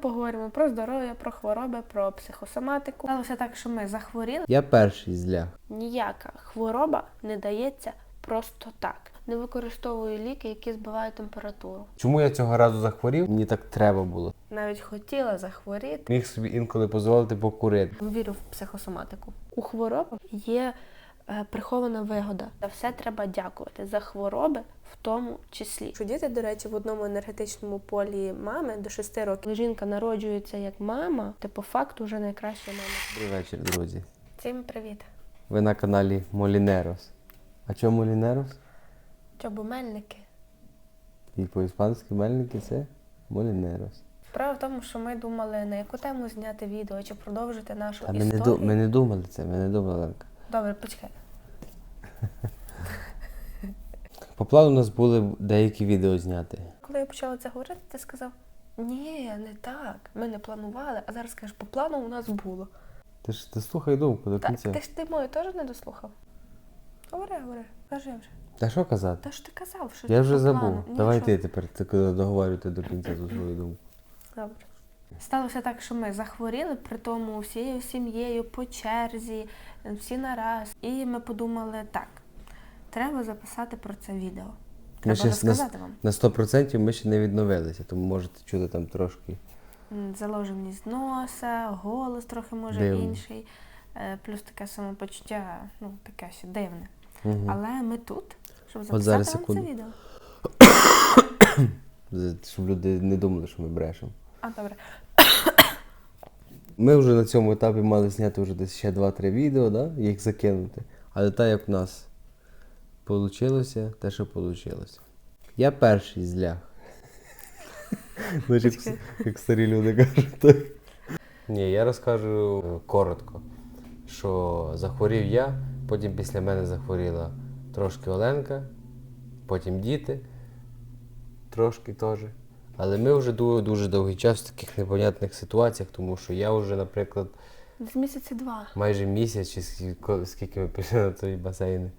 Поговоримо про здоров'я, про хвороби, про психосоматику. Сталося так, що ми захворіли. Я перший зляг. Ніяка хвороба не дається просто так. Не використовую ліки, які збивають температуру. Чому я цього разу захворів? Мені так треба було. Навіть хотіла захворіти. Міг собі інколи дозволити покурити. Вірю в психосоматику. У хворобах є прихована вигода. За все треба дякувати за хвороби, в тому числі. Що діти, до речі, в одному енергетичному полі мами до 6 років. Коли жінка народжується як мама, то по факту вже найкраща мама. Добрий вечір, друзі. Всім привіт. Ви на каналі Молінерос. А чому Молінерос? Чобомельники. І по-іспанськи мельники це Молінерос. Справа в тому, що ми думали, на яку тему зняти відео чи продовжити нашу А ми не, історію. ду- ми не думали це, ми не думали, Ленка. Добре, почекай. По плану у нас були деякі відео зняти. Коли я почала це говорити, ти сказав: ні, не так. Ми не планували, а зараз кажеш, по плану у нас було. Ти ж ти слухай думку до Так, кінця. ти ж ти мою теж не дослухав. Говори, говори, кажи вже. Та що казати? Та ж ти казав, що Я ти вже по забув. плану. Давай Нічого. ти тепер ти договорюйте до кінця ту свою думку. Добре. Сталося так, що ми захворіли, при тому всією сім'єю по черзі, всі нараз. І ми подумали, так, треба записати про це відео. Треба ще розказати вам. на 100% ми ще не відновилися, тому можете чути там трошки. Заложеність носа, голос трохи може Дивно. інший, е, плюс таке самопочуття, ну таке ще дивне. Угу. Але ми тут, щоб записати От зараз, вам секунду. це відео. Щоб люди не думали, що ми брешемо. А, добре. Ми вже на цьому етапі мали зняти вже десь ще 2-3 відео, да? їх закинути. Але так як в нас вийшло, те, що вийшло. Я перший зляг. Знаєш, як, як старі люди кажуть. Так. Ні, я розкажу коротко, що захворів я, потім після мене захворіла трошки Оленка, потім діти, трошки теж. Але ми вже ду- дуже довгий час в таких непонятних ситуаціях, тому що я вже, наприклад, Десь місяці два. майже місяць чи скільки, скільки ми пішли на той басейн.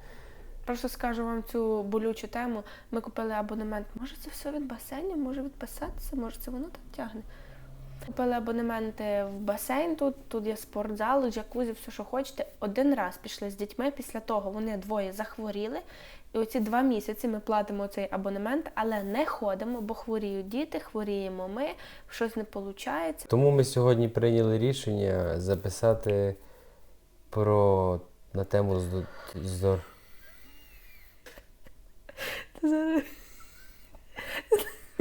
Просто скажу вам цю болючу тему. Ми купили абонемент. Може, це все від басейну, може відписатися, може це воно так тягне. Купили абонементи в басейн тут, тут є спортзал, джакузі, все, що хочете. Один раз пішли з дітьми, після того вони двоє захворіли. І оці два місяці ми платимо цей абонемент, але не ходимо, бо хворіють діти, хворіємо ми, щось не виходить. Тому ми сьогодні прийняли рішення записати про на тему здо- здор. Зараз.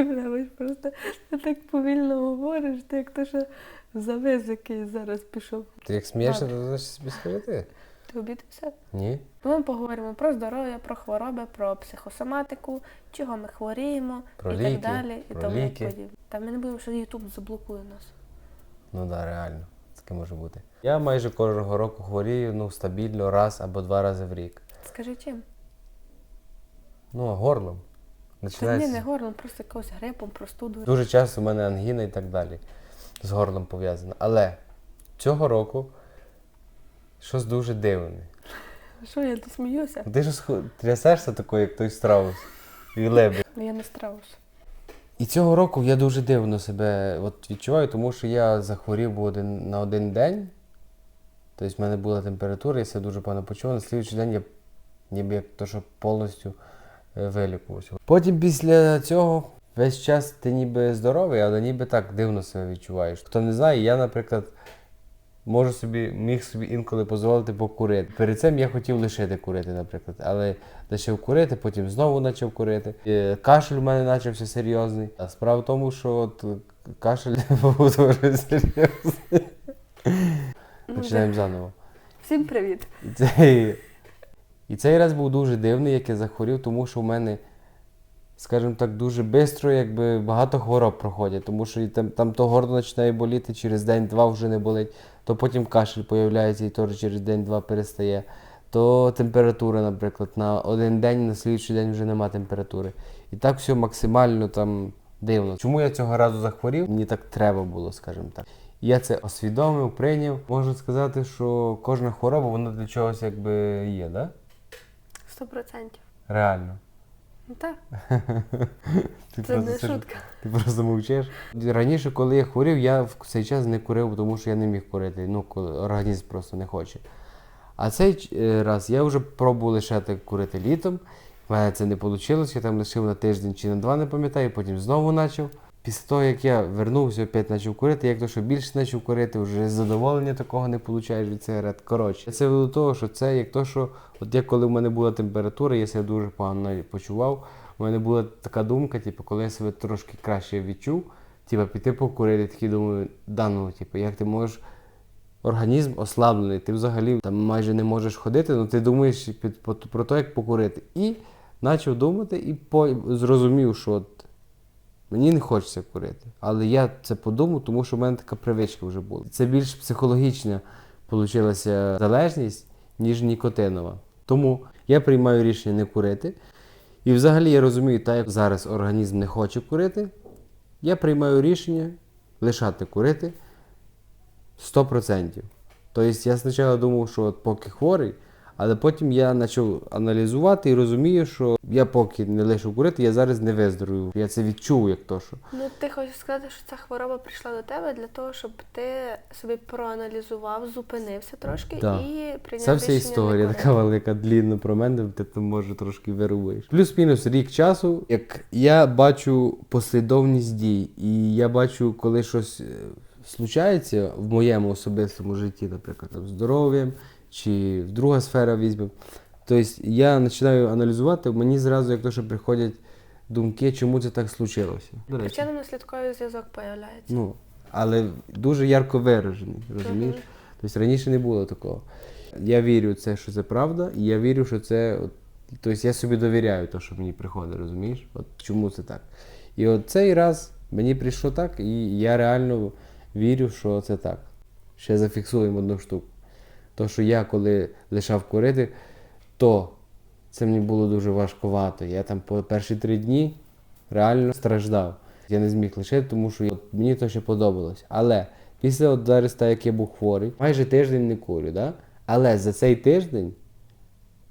Вибач, просто ти так повільно говориш, ти як то, що завис якийсь зараз пішов. Ти як смієшся, то значить собі скажи. Ти обідався? Ні? Ми поговоримо про здоров'я, про хвороби, про психосоматику, чого ми хворіємо Про і ліки, так далі, і про тому ліки. подібне. Та ми не будемо, що Ютуб заблокує нас. Ну так, да, реально. Таке може бути. Я майже кожного року хворію, ну, стабільно раз або два рази в рік. Скажи чим? Ну, а горлом. Та ні, не горлом, просто якогось грипом, простудою. Дуже часто в мене ангіна і так далі. З горлом пов'язано. Але цього року щось дуже дивне. Що я тут сміюся? Ти ж трясешся такою, як той страус. І лебедь. Ну, Я не страус. І цього року я дуже дивно себе от відчуваю, тому що я захворів один, на один день. Тобто в мене була температура, я себе дуже погано почував. На слідчий день я ніби як то, що повністю вилікувався. Потім після цього весь час ти ніби здоровий, але ніби так дивно себе відчуваєш. Хто не знає, я, наприклад, можу собі, міг собі інколи дозволити покурити. Перед цим я хотів лишити курити, наприклад, але почав курити, потім знову почав курити. Е, Кашель у мене почався серйозний. А справа в тому, що от кашель був дуже серйозний. Ну, Починаємо заново. Всім привіт. І цей, раз був дуже дивний, як я захворів, тому що в мене, скажімо так, дуже швидко якби, багато хвороб проходять, тому що і там, там то горло починає боліти, через день-два вже не болить, то потім кашель появляється і теж через день-два перестає. То температура, наприклад, на один день, на слідчий день вже нема температури. І так все максимально там дивно. Чому я цього разу захворів? Мені так треба було, скажімо так. Я це освідомив, прийняв. Можна сказати, що кожна хвороба вона для чогось якби є, да? Сто процентів. Реально. Ну так, Ти це просто не сидиш- шутка. Ти просто мовчиш. Раніше, коли я хворів, я в цей час не курив, тому що я не міг курити. Ну, коли організм просто не хоче. А цей е, раз я вже пробував лишати курити літом. У мене це не вийшло, я там лишив на тиждень чи на два, не пам'ятаю, потім знову почав. Після того, як я вернувся, опять почав курити, як то, що більше почав курити, вже задоволення такого не получаєш від сигарет. Коротше, це до того, що це як то, що от як коли в мене була температура, я себе дуже погано почував. У мене була така думка, типу, коли я себе трошки краще відчув, типу, піти покурити, такий думаю, да ну, типу, як ти можеш. Організм ослаблений, ти взагалі там майже не можеш ходити, але ти думаєш під, про те, як покурити. І почав думати і по, зрозумів, що мені не хочеться курити. Але я це подумав, тому що в мене така привичка вже була. Це більш психологічна вийшла залежність, ніж нікотинова. Тому я приймаю рішення не курити. І взагалі я розумію, так як зараз організм не хоче курити, я приймаю рішення лишати курити 100%. Тобто я спочатку думав, що от поки хворий, але потім я почав аналізувати і розумію, що я поки не лишу курити, я зараз не виздоровію. Я це відчув, як то, що. Ну, ти хочеш сказати, що ця хвороба прийшла до тебе для того, щоб ти собі проаналізував, зупинився трошки Так. і прийняв Це вся історія, така велика, длінна про мене, ти там може трошки вирубуєш. Плюс-мінус рік часу, як я бачу послідовність дій, і я бачу, коли щось е, случається в моєму особистому житті, наприклад, там, здоров'ям чи друга сфера візьмемо. Тобто я починаю аналізувати, мені зразу як то, що приходять думки, чому це так случилося. До. Причинно-наслідковий зв'язок появляється. Ну, але дуже ярко виражений, розумієш? Мгм. Тобто раніше не було такого. Я вірю в це, що це правда, і я вірю, що це. От, тобто я собі довіряю те, що мені приходить, розумієш? От чому це так. І от цей раз мені прийшло так, і я реально вірю, що це так. Ще зафіксуємо одну штуку. То, що я коли лишав курити, то це мені було дуже важковато. Я там по перші три дні реально страждав. Я не зміг лишити, тому що мені то ще подобалось. Але після от зараз, так як я був хворий, майже тиждень не курю, да? але за цей тиждень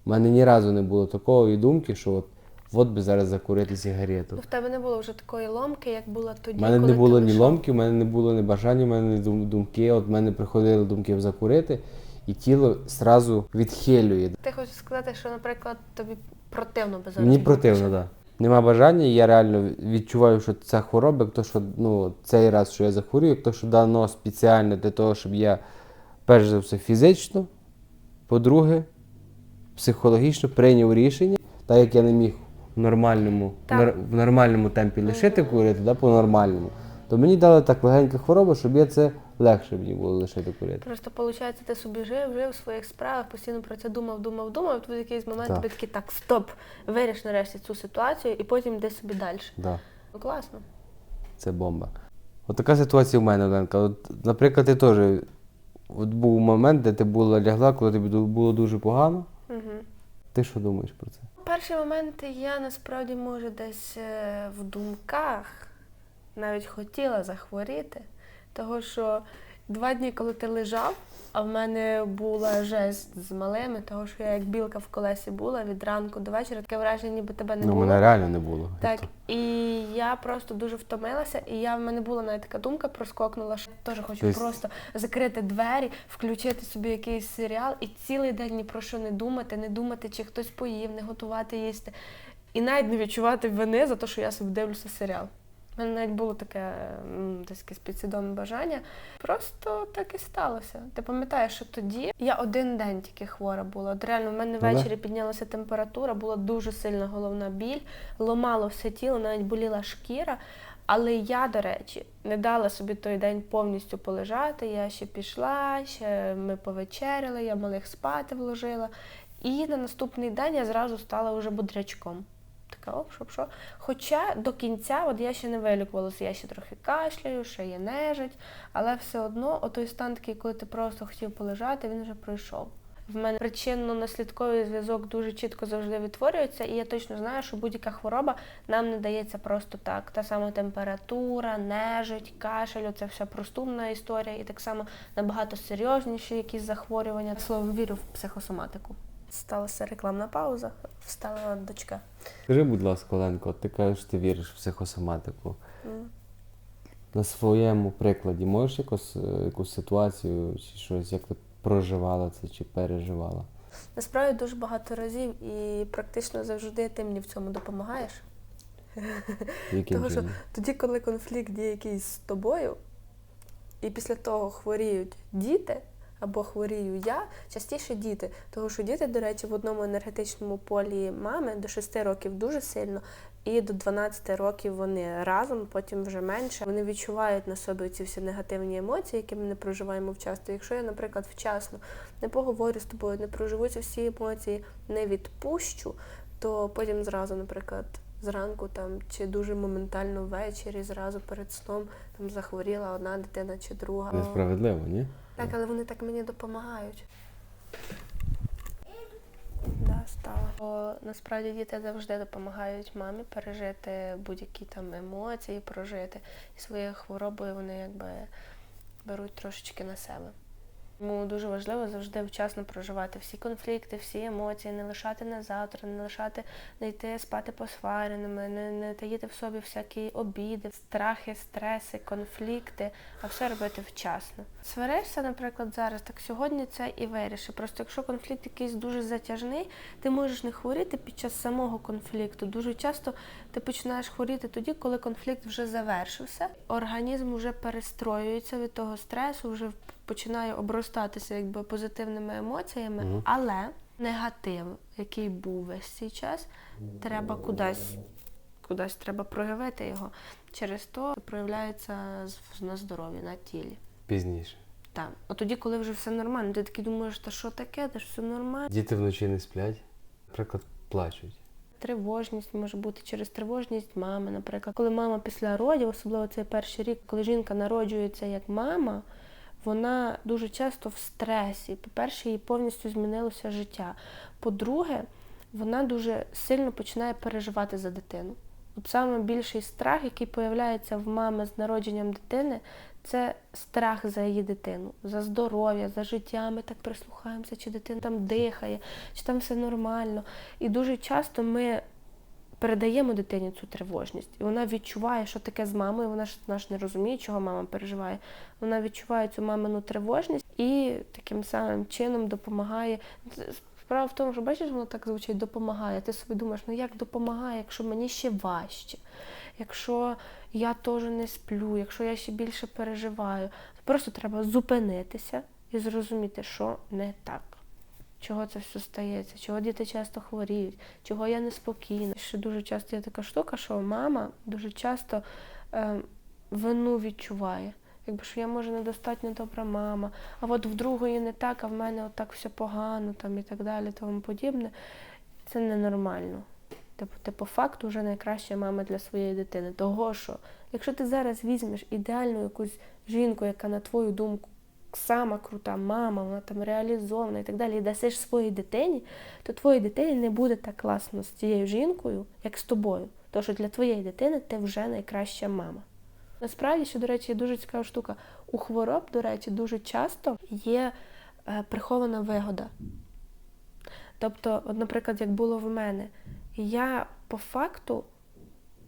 в мене ні разу не було такої думки, що от, от би зараз закурити сигарету. Ну, в тебе не було вже такої ломки, як була тоді. У мене коли не було ти ні ломки, у мене не було ні бажання, у мене не думки. От в мене приходили думки закурити, і тіло зразу відхилює. Ти хочеш сказати, що, наприклад, тобі противно зараз. Мені противно, так. Нема бажання, і я реально відчуваю, що ця хвороба, як то, що ну, цей раз, що я захворів, як то, що дано спеціально для того, щоб я, перш за все, фізично, по-друге, психологічно прийняв рішення, так як я не міг в нормальному, нар- в нормальному темпі лишити курити, да, по-нормальному, то мені дали так легенька хвороба, щоб я це легше мені було лишити курити. Просто виходить, ти собі жив, жив в своїх справах, постійно про це думав, думав, думав. і Тут в якийсь момент тобі такий, так, стоп, виріш нарешті цю ситуацію і потім йди собі далі. Да. Ну класно. Це бомба. От така ситуація в мене, Оленка. От, наприклад, ти теж от був момент, де ти була лягла, коли тобі було дуже погано. Угу. Ти що думаєш про це? Перший момент я насправді може десь е, в думках навіть хотіла захворіти, того що два дні, коли ти лежав, а в мене була жесть з малими, того що я як білка в колесі була від ранку до вечора, таке враження, ніби тебе не ну, було. мене реально не було. Так, і я просто дуже втомилася, і я в мене була навіть така думка проскокнула, що я теж хочу Тобто- просто закрити двері, включити собі якийсь серіал і цілий день ні про що не думати, не думати, чи хтось поїв, не готувати їсти. І навіть не відчувати вини за те, що я собі дивлюся серіал. У мене навіть було таке десь підсвідоме бажання. Просто так і сталося. Ти пам'ятаєш, що тоді я один день тільки хвора була. От реально, в мене Ну ввечері піднялася температура, була дуже сильна головна біль, ломало все тіло, навіть боліла шкіра. Але я, до речі, не дала собі той день повністю полежати. Я ще пішла, ще ми повечеряли, я малих спати вложила. І на наступний день я зразу стала вже бодрячком. Така, оп, що, що. Хоча до кінця от я ще не вилікувалася, я ще трохи кашляю, ще є нежить, але все одно отой стан такий, коли ти просто хотів полежати, він вже пройшов. В мене причинно-наслідковий зв'язок дуже чітко завжди відтворюється, і я точно знаю, що будь-яка хвороба нам не дається просто так. Та сама температура, нежить, кашель, це вся простумна історія, і так само набагато серйозніші якісь захворювання. Словом, вірю в психосоматику. Сталася рекламна пауза, встала дочка. Скажи, будь ласка, Оленко, ти кажеш, ти віриш в психосоматику. На своєму прикладі можеш якось, е, якусь ситуацію чи щось, як ти проживала це чи переживала? Насправді дуже багато разів і практично завжди ти мені в цьому допомагаєш. Тому що тоді, коли конфлікт є якийсь з тобою, і після того хворіють діти або хворію я, частіше діти. Тому що діти, до речі, в одному енергетичному полі мами до 6 років дуже сильно, і до 12 років вони разом, потім вже менше. Вони відчувають на собі ці всі негативні емоції, які ми не проживаємо вчасно. Якщо я, наприклад, вчасно не поговорю з тобою, не проживу ці всі емоції, не відпущу, то потім зразу, наприклад, зранку там чи дуже моментально ввечері, зразу перед сном там захворіла одна дитина чи друга. Несправедливо, ні? Так, але вони так мені допомагають. Да, стало. Бо насправді діти завжди допомагають мамі пережити будь-які там емоції, прожити. І своєю хворобою вони якби беруть трошечки на себе. Тому дуже важливо завжди вчасно проживати всі конфлікти, всі емоції, не лишати на завтра, не лишати не йти спати посвареними, не, не таїти в собі всякі обіди, страхи, стреси, конфлікти, а все робити вчасно. Сваришся, наприклад, зараз, так сьогодні це і виріши. Просто якщо конфлікт якийсь дуже затяжний, ти можеш не хворіти під час самого конфлікту. Дуже часто ти починаєш хворіти тоді, коли конфлікт вже завершився. Організм вже перестроюється від того стресу, вже починає обростатися якби позитивними емоціями, Мгм. але негатив, який був весь цей час, треба кудись, кудись треба проявити його. Через то проявляється на здоров'ї, на тілі. Пізніше. Так. От тоді, коли вже все нормально, ти такий думаєш, та що таке, та ж все нормально. Діти вночі не сплять, наприклад, плачуть. Тривожність може бути через тривожність мами, наприклад. Коли мама після родів, особливо цей перший рік, коли жінка народжується як мама, вона дуже часто в стресі. По-перше, їй повністю змінилося життя. По-друге, вона дуже сильно починає переживати за дитину. От саме більший страх, який появляється в мами з народженням дитини, це страх за її дитину, за здоров'я, за життя. Ми так прислухаємося, чи дитина там дихає, чи там все нормально. І дуже часто ми передаємо дитині цю тривожність. І вона відчуває, що таке з мамою. Вона ж ж не розуміє, чого мама переживає. Вона відчуває цю мамину тривожність і таким самим чином допомагає. Справа в тому, що бачиш, воно так звучить, допомагає. Ти собі думаєш, ну як допомагає, якщо мені ще важче, якщо я теж не сплю, якщо я ще більше переживаю. Просто треба зупинитися і зрозуміти, що не так. Чого це все стається, чого діти часто хворіють, чого я неспокійна. Ще дуже часто є така штука, що мама дуже часто е, вину відчуває. Якби що я може недостатньо добра мама, а от в другої не так, а в мене отак все погано там і так далі, тому подібне. Це ненормально. Типу, ти по факту вже найкраща мама для своєї дитини. Того що, якщо ти зараз візьмеш ідеальну якусь жінку, яка на твою думку сама крута мама, вона там реалізована і так далі, і дасиш своїй дитині, то твоїй дитині не буде так класно з цією жінкою, як з тобою. Тому що для твоєї дитини ти вже найкраща мама. Насправді, що, до речі, є дуже цікава штука. У хвороб, до речі, дуже часто є е, прихована вигода. Тобто, от, наприклад, як було в мене, я по факту,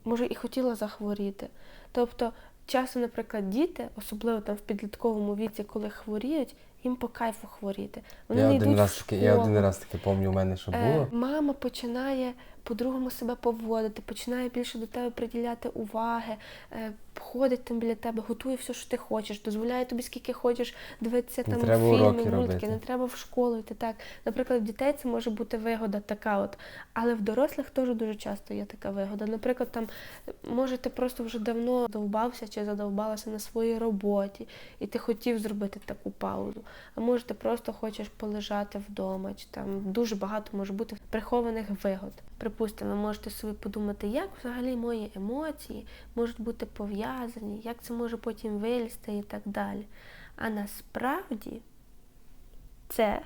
може, і хотіла захворіти. Тобто, часто, наприклад, діти, особливо там в підлітковому віці, коли хворіють, їм по кайфу хворіти. Вони я, не один йдуть раз в таки, я один раз таки пам'ятаю, у мене що Е, було. Мама починає по-другому себе поводити, починає більше до тебе приділяти уваги, е, ходить там біля тебе, готує все, що ти хочеш, дозволяє тобі скільки хочеш дивитися Не там фільми, мультики, робити. не треба в школу йти. Так, наприклад, в дітей це може бути вигода така, от, але в дорослих теж дуже часто є така вигода. Наприклад, там може ти просто вже давно довбався чи задовбалася на своїй роботі, і ти хотів зробити таку паузу. А може ти просто хочеш полежати вдома, чи там дуже багато може бути прихованих вигод. Припустимо, ви можете собі подумати, як взагалі мої емоції можуть бути пов'язані, як це може потім вилізти і так далі. А насправді це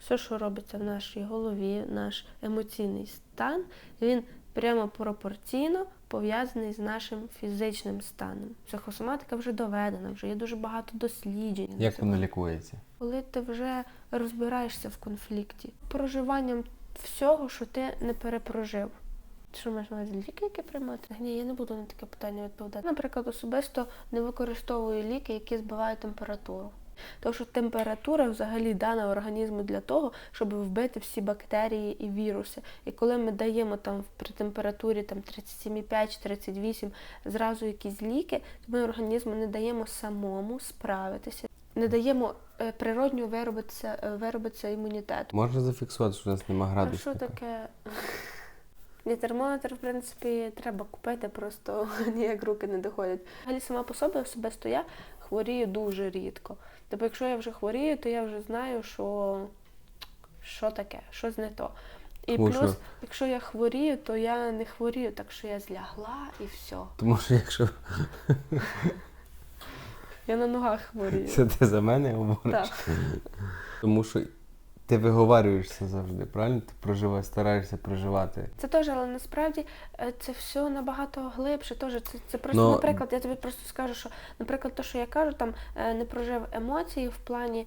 все, що робиться в нашій голові, наш емоційний стан, він прямо пропорційно пов'язаний з нашим фізичним станом. Психосоматика вже доведена, вже є дуже багато досліджень. Як воно лікується? Коли ти вже розбираєшся в конфлікті, проживанням всього, що ти не перепрожив. Що маєш на увазі ліки, які приймати? Ні, я не буду на таке питання відповідати. Наприклад, особисто не використовую ліки, які збивають температуру. Тому що температура взагалі дана організму для того, щоб вбити всі бактерії і віруси. І коли ми даємо там при температурі там 37,5-38 зразу якісь ліки, то ми організму не даємо самому справитися, не даємо е, природньо виробитися, е, виробитися імунітету. Можна зафіксувати, що у нас нема градусів. що таке? Ні, термометр, в принципі, треба купити, просто ніяк руки не доходять. Взагалі сама по собі особисто я хворію дуже рідко. Тобто, якщо я вже хворію, то я вже знаю, що, що таке, щось не то. І Тому плюс, що- якщо я хворію, то я не хворію, так що я злягла і все. Тому що якщо Я на ногах хворію. це ти за мене говориш, Так. тому що ти виговарюєшся завжди, правильно? Ти проживаєш, стараєшся проживати. Це теж, але насправді е, це все набагато глибше. Теж це, це просто, Ну, наприклад, я тобі просто скажу, що, наприклад, те, що я кажу, там е, не прожив емоції в плані.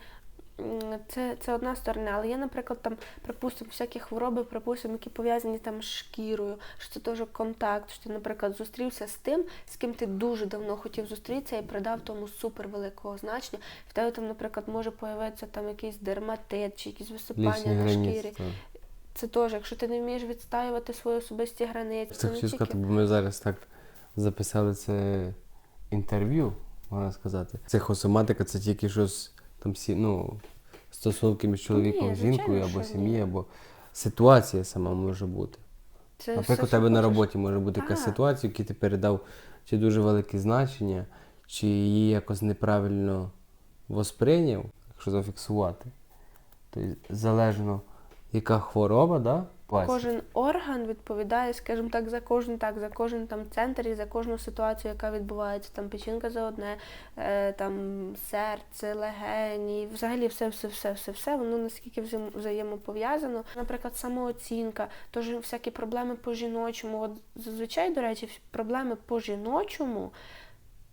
Це, це одна сторона, але є, наприклад, там, припустимо, всякі хвороби, припустимо, які пов'язані там з шкірою, що це теж контакт, що ти, наприклад, зустрівся з тим, з ким ти дуже давно хотів зустрітися і придав тому супер великого значення. В тебе там, наприклад, може появитися там якийсь дерматит чи якісь висипання Лічні на границі. шкірі. так. Це теж, якщо ти не вмієш відстаювати свої особисті границі, Це тільки сказати, бо ми зараз так записали це інтерв'ю, можна сказати. Психосоматика це тільки щось там всі, ну, стосунки між чоловіком Ні, і жінкою, або що сім'ї, ні. або ситуація сама може бути. це Наприклад, у що тебе на хочеш. роботі може бути якась Так. ситуація, якій ти передав чи дуже велике значення, чи її якось неправильно восприйняв, якщо зафіксувати. Тобто залежно, яка хвороба, да? Вася? Кожен орган відповідає, скажімо так, за кожен так, за кожен там центр і за кожну ситуацію, яка відбувається. Там печінка за одне, е, там серце, легені, взагалі все, все, все, все, все, воно наскільки взаєм- взаємопов'язано. Наприклад, самооцінка, тож всякі проблеми по жіночому. От зазвичай, до речі, проблеми по жіночому.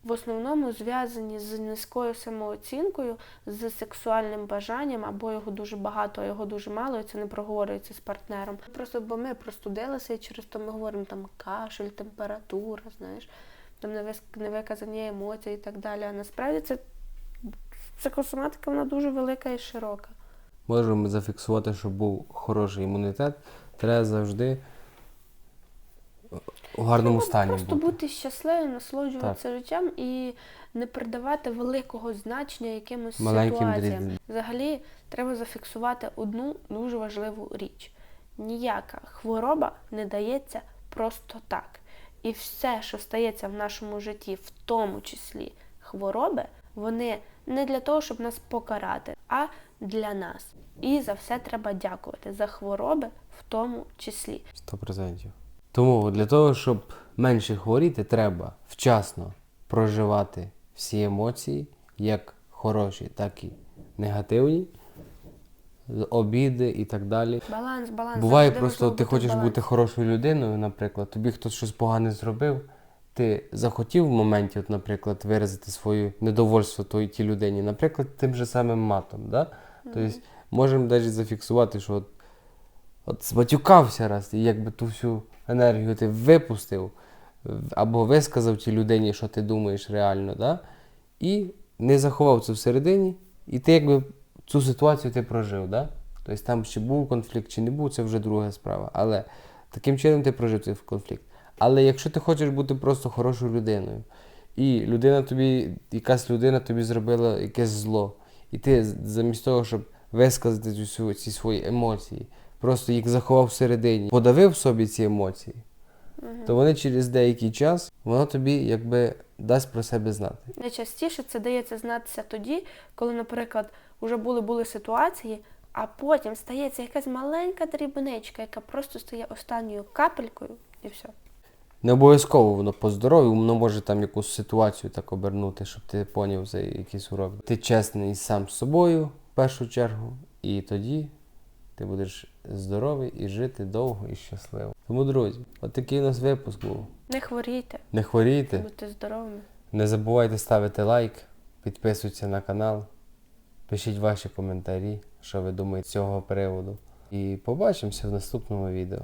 В основному зв'язані з низькою самооцінкою, з сексуальним бажанням, або його дуже багато, а його дуже мало, і це не проговорюється з партнером. Просто бо ми простудилися, і через то ми говоримо там кашель, температура, знаєш, там невиказані емоції і так далі. А насправді це психосоматика вона дуже велика і широка. Можемо зафіксувати, щоб був хороший імунітет. Треба завжди у гарному Треба стані просто бути. бути щасливим, насолоджуватися життям і не придавати великого значення якимось Маленьким ситуаціям. дрібним. Взагалі треба зафіксувати одну дуже важливу річ: ніяка хвороба не дається просто так. І все, що стається в нашому житті, в тому числі хвороби, вони не для того, щоб нас покарати, а для нас. І за все треба дякувати за хвороби в тому числі. 100%. Тому для того, щоб менше хворіти, треба вчасно проживати всі емоції, як хороші, так і негативні, обіди і так далі. Баланс, баланс. Буває завжди просто ти хочеш балансі. бути хорошою людиною, наприклад, тобі хтось щось погане зробив. Ти захотів в моменті, от, наприклад, виразити своє недовольство той тій людині, наприклад, тим же самим матом. Да? Тобто можемо навіть зафіксувати, що от, от зматюкався раз, і якби ту всю енергію ти випустив, або висказав тій людині, що ти думаєш реально, да? і не заховав це всередині, і ти якби цю ситуацію ти прожив. Да? Тобто там чи був конфлікт, чи не був, це вже друга справа. Але таким чином ти прожив цей конфлікт. Але якщо ти хочеш бути просто хорошою людиною, і людина тобі, якась людина тобі зробила якесь зло, і ти замість того, щоб висказати ці свої емоції, просто їх заховав всередині, подавив собі ці емоції, то вони через деякий час воно тобі якби дасть про себе знати. Найчастіше це дається знатися тоді, коли, наприклад, вже були були ситуації, а потім стається якась маленька дрібничка, яка просто стає останньою капелькою, і все. Не обов'язково воно по здоров'ю, воно може там якусь ситуацію так обернути, щоб ти поняв за якийсь урок. Ти чесний сам з собою в першу чергу, і тоді ти будеш здоровий і жити довго і щасливо. Тому, друзі, от такий у нас випуск був. Не хворійте, Не хворійте, будьте здоровими. не забувайте ставити лайк, підписуйтесь на канал, пишіть ваші коментарі, що ви думаєте з цього приводу. І побачимося в наступному відео.